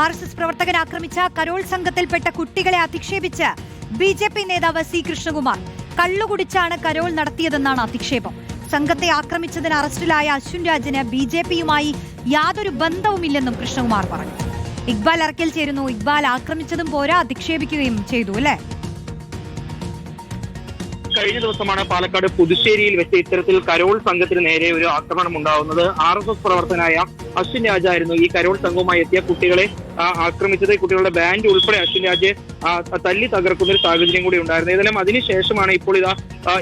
R S S പ്രവർത്തകൻ ആക്രമിച്ച Carol സംഘത്തിൽപ്പെട്ട കുട്ടികളെ അധിക്ഷേപിച്ച് ബി ജെ പി നേതാവ് സി കൃഷ്ണകുമാർ കള്ളുകുടിച്ചാണ് കരോൾ നടത്തിയതെന്നാണ് അധിക്ഷേപം. സംഘത്തെ ആക്രമിച്ചതിന് അറസ്റ്റിലായ അശ്വിൻ രാജിന് ബി ജെ പിയുമായി യാതൊരു ബന്ധവുമില്ലെന്നും കൃഷ്ണകുമാർ പറഞ്ഞു. ഇക്ബാൽ അറക്കൽ ചേരുന്നു. ഇക്ബാൽ ആക്രമിച്ചതും പോരാ അധിക്ഷേപിക്കുകയും ചെയ്തു അല്ലേ? കഴിഞ്ഞ ദിവസമാണ് പാലക്കാട് പുതുശ്ശേരിയിൽ വെച്ച് ഇത്തരത്തിൽ കരോൾ സംഘത്തിന് നേരെ ഒരു ആക്രമണം ഉണ്ടാവുന്നത്. ആർ എസ് എസ് പ്രവർത്തനായ അശ്വിൻ രാജായിരുന്നു ഈ കരോൾ സംഘവുമായി എത്തിയ കുട്ടികളെ ആക്രമിച്ചത് കുട്ടികളുടെ ബാൻഡ് ഉൾപ്പെടെ അശ്വിൻ രാജ് തല്ലി തകർക്കുന്ന ഒരു സാഹചര്യം കൂടി ഉണ്ടായിരുന്നു. ഏതായാലും അതിനുശേഷമാണ് ഇപ്പോൾ ഇതാ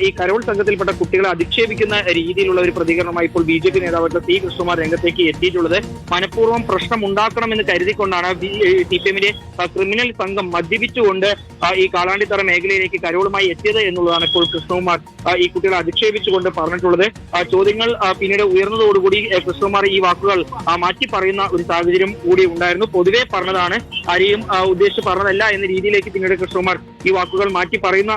ഈ കരോൾ സംഘത്തിൽപ്പെട്ട കുട്ടികളെ അധിക്ഷേപിക്കുന്ന രീതിയിലുള്ള ഒരു പ്രതികരണമായി ഇപ്പോൾ ബി ജെ പി നേതാവായിട്ടുള്ള പി കൃഷ്ണകുമാർ രംഗത്തേക്ക് എത്തിയിട്ടുള്ളത്. മനഃപൂർവം പ്രശ്നം ഉണ്ടാക്കണമെന്ന് കരുതിക്കൊണ്ടാണ് സി പി എമ്മിന്റെ ക്രിമിനൽ സംഘം മദ്യപിച്ചുകൊണ്ട് ഈ കാളാണ്ടിത്തറ മേഖലയിലേക്ക് കരോളുമായി എത്തിയത് എന്നുള്ളതാണ് ഇപ്പോൾ കൃഷ്ണകുമാർ ഈ കുട്ടികളെ അധിക്ഷേപിച്ചുകൊണ്ട് പറഞ്ഞിട്ടുള്ളത്. ചോദ്യങ്ങൾ പിന്നീട് ഉയർന്നതോടുകൂടി കൃഷ്ണകുമാർ ഈ വാക്കുകൾ മാറ്റി പറയുന്ന ഒരു സാഹചര്യം കൂടി ഉണ്ടായിരുന്നു. പൊതുവെ പറഞ്ഞതാണ്. ആരെയും ഉദ്ദേശിച്ച് പറഞ്ഞതല്ല എന്ന രീതിയിലേക്ക് പിന്നീട് കൃഷ്ണകുമാർ ഈ വാക്കുകൾ മാറ്റി പറയുന്ന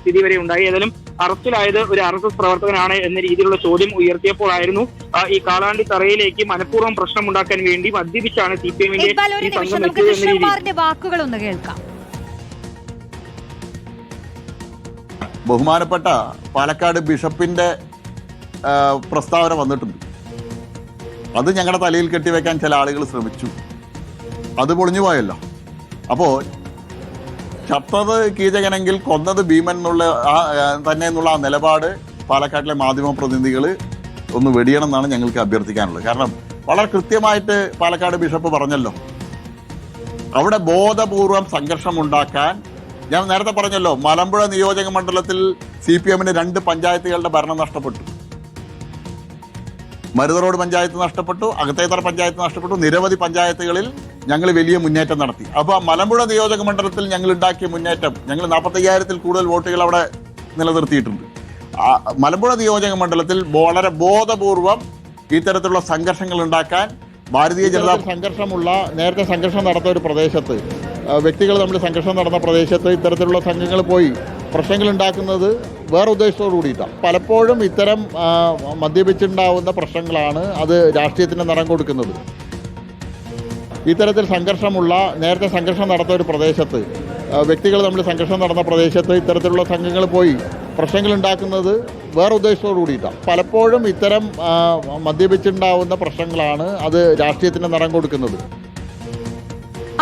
സ്ഥിതി വരെ ഉണ്ടായി. ഏതായാലും അറസ്റ്റിലായത് ഒരു ആർ എസ് എസ് പ്രവർത്തകനാണ് എന്ന രീതിയിലുള്ള ചോദ്യം ഉയർത്തിയപ്പോഴായിരുന്നു ഈ കാലാണ്ടി തറയിലേക്ക് മനഃപൂർവം പ്രശ്നമുണ്ടാക്കാൻ വേണ്ടി മദ്യപിച്ചാണ് സി പി എമ്മിന്റെ കേൾക്കാം. ബഹുമാനപ്പെട്ട പാലക്കാട് ബിഷപ്പിന്റെ പ്രസ്താവന വന്നിട്ടുണ്ട്. അത് ഞങ്ങളുടെ തലയിൽ കെട്ടിവെക്കാൻ ചില ആളുകൾ ശ്രമിച്ചു. അത് പൊളിഞ്ഞു പോയല്ലോ. അപ്പോൾ ചത്തത് കീചകനെങ്കിൽ കൊന്നത് ഭീമൻ എന്നുള്ള ആ തന്നെ എന്നുള്ള ആ നിലപാട് പാലക്കാട്ടിലെ മാധ്യമ പ്രതിനിധികൾ ഒന്ന് വെടിയണം എന്നാണ് ഞങ്ങൾക്ക് അഭ്യർത്ഥിക്കാനുള്ളത്. കാരണം വളരെ കൃത്യമായിട്ട് പാലക്കാട് ബിഷപ്പ് പറഞ്ഞല്ലോ. അവിടെ ബോധപൂർവം സംഘർഷം ഉണ്ടാക്കാൻ ഞാൻ നേരത്തെ പറഞ്ഞല്ലോ മലമ്പുഴ നിയോജക മണ്ഡലത്തിൽ സി പി എമ്മിന് രണ്ട് പഞ്ചായത്തുകളുടെ ഭരണം നഷ്ടപ്പെട്ടു. മരുതറോഡ് പഞ്ചായത്ത് നഷ്ടപ്പെട്ടു അകത്തേത്തറ പഞ്ചായത്ത് നഷ്ടപ്പെട്ടു. നിരവധി പഞ്ചായത്തുകളിൽ ഞങ്ങൾ വലിയ മുന്നേറ്റം നടത്തി. അപ്പോൾ മലമ്പുഴ നിയോജക മണ്ഡലത്തിൽ ഞങ്ങൾ ഉണ്ടാക്കിയ മുന്നേറ്റം ഞങ്ങൾ നാൽപ്പത്തയ്യായിരത്തിൽ കൂടുതൽ വോട്ടുകൾ അവിടെ നിലനിർത്തിയിട്ടുണ്ട്. മലമ്പുഴ നിയോജക മണ്ഡലത്തിൽ വളരെ ബോധപൂർവം ഇത്തരത്തിലുള്ള സംഘർഷങ്ങൾ ഉണ്ടാക്കാൻ ഭാരതീയ ജനത സംഘർഷമുള്ള നേരത്തെ സംഘർഷം നടന്ന ഒരു പ്രദേശത്ത് വ്യക്തികൾ തമ്മിൽ സംഘർഷം നടന്ന പ്രദേശത്ത് ഇത്തരത്തിലുള്ള സംഘങ്ങൾ പോയി. പ്രശ്നങ്ങൾ ഉണ്ടാക്കുന്നത് വേറെ ഉദ്ദേശത്തോടു കൂടിയിട്ടാണ് പലപ്പോഴും ഇത്തരം മദ്യപിച്ചുണ്ടാവുന്ന പ്രശ്നങ്ങളാണ് അത് രാഷ്ട്രീയത്തിന് നിറം കൊടുക്കുന്നത്. ഇത്തരത്തിൽ സംഘർഷമുള്ള നേരത്തെ സംഘർഷം നടന്ന ഒരു പ്രദേശത്ത് വ്യക്തികൾ തമ്മിൽ സംഘർഷം നടന്ന പ്രദേശത്ത് ഇത്തരത്തിലുള്ള സംഘങ്ങൾ പോയി. പ്രശ്നങ്ങൾ ഉണ്ടാക്കുന്നത് വേറെ ഉദ്ദേശത്തോടു കൂടിയിട്ടാണ് പലപ്പോഴും ഇത്തരം മദ്യപിച്ചുണ്ടാവുന്ന പ്രശ്നങ്ങളാണ് അത് രാഷ്ട്രീയത്തിന് നിറം കൊടുക്കുന്നത്.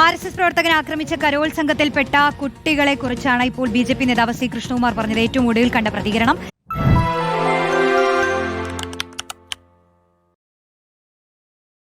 ആർ എസ് എസ് പ്രവർത്തകൻ ആക്രമിച്ച കരോൾ സംഘത്തിൽപ്പെട്ട കുട്ടികളെ കുറിച്ചാണ് ഇപ്പോൾ ബി ജെ പി നേതാവ് സി കൃഷ്ണകുമാർ പറഞ്ഞത്. ഏറ്റവും ഒടുവിൽ കണ്ട പ്രതികരണം.